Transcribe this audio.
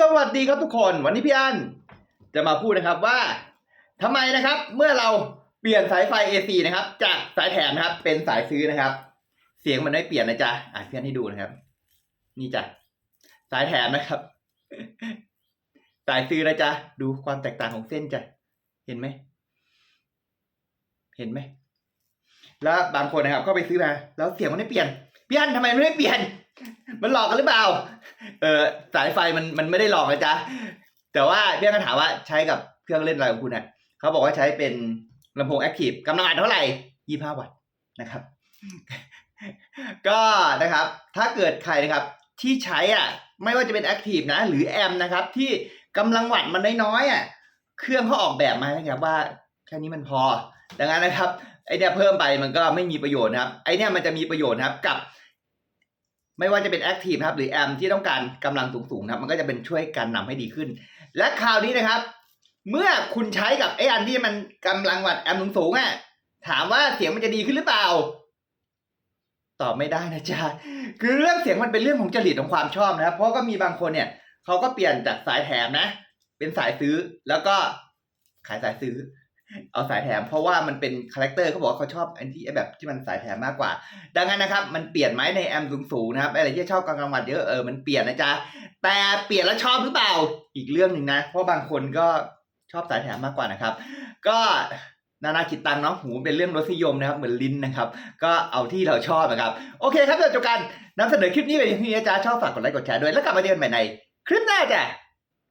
สวัสดีครับทุกคนวันนี้พี่อันจะมาพูดนะครับว่าทำไมนะครับ เมื่อเราเปลี่ยนสายไฟ AC นะครับ จากสายแถมนะครับ เป็นสายซื้อนะครับ เสียงมันไม่เปลี่ยนนะจ๊ะอะพี่อันให้ดูนะครับ นี่จ้ะสายแถมนะครับ สายซื้อนะจ๊ะดูความแตกต่างของเส้นจ้ะเห็นไหมเห็นไหมแล้วบางคนนะครับก็ไปซื้อมา แล้วเสียงมันไม่เปลี่ยนพี่อันทำไมมันไม่เปลี่ยน มันหลอกกันหรือเปล่า เออสายไฟมันมันไม่ได้หลอกนะจ๊ะแต่ว่าเพี่ก็ถามว่าใช้กับเครื่องเล่นอะไรของคุณเนี่ยเขาบอกว่าใช้เป็นลำโพงแอคทีฟกำลังอัดเท่าไหร่ยี่ห้าวัตต์นะครับ ก็นะครับ ถ้าเกิดใครนะครับ ที่ใช้อะ ไม่ว่าจะเป็นแอคทีฟนะ หรือแอมนะครับ ที่กำลังวัตต์มันน้อยๆอะเครื่องเขาออกแบบมานะครับว่าแค่นี้มันพอ ดังนั้นนะครับไอเนี่ยเพิ่มไปมันก็ไม่มีประโยชน์นะครับไอเนี่ยมันจะมีประโยชน์นะครับกับ ไม่ว่าจะเป็นแอคทีฟครับหรือแอมที่ต้องการกำลังสูงๆนะครับมันก็จะเป็นช่วยการนำให้ดีขึ้น และคราวนี้นะครับ เมื่อคุณใช้กับไออันที่มันกำลังวัดแอมสูงๆอะถามว่าเสียงมันจะดีขึ้นหรือเปล่าตอบไม่ได้นะจ๊ะคือเรื่องเสียงมันเป็นเรื่องของจริตของความชอบนะครับ เพราะก็มีบางคนเนี่ยเขาก็เปลี่ยนจากสายแถมนะ เป็นสายซื้อแล้วก็ขายสายซื้อ เอาสายแถม เพราะว่ามันเป็นคาแรคเตอร์เขาบอกว่าเขาชอบอันที่แบบที่มันสายแถมมากกว่า ดังนั้นนะครับ มันเปลี่ยนไหมในแอมสูงๆนะครับอะไรที่ชอบกลางวันเยอะเออมันเปลี่ยนนะจ๊ะแต่เปลี่ยนแล้วชอบหรือเปล่าอีกเรื่องหนึ่งนะ เพราะบางคนก็ชอบสายแถมมากกว่านะครับ ก็นานาจิตตังเนาะหูเป็นเรื่องรสนิยมนะครับ เหมือนลิ้นนะครับ ก็เอาที่เราชอบนะครับโอเคครับเดี๋ยวจบการนำเสนอคลิปนี้ไปที่นี่นะจ๊ะชอบฝากกดไลค์กดแชร์ด้วยแล้วกลับมาเจอกันใหม่ในคลิปหน้าจ้ะ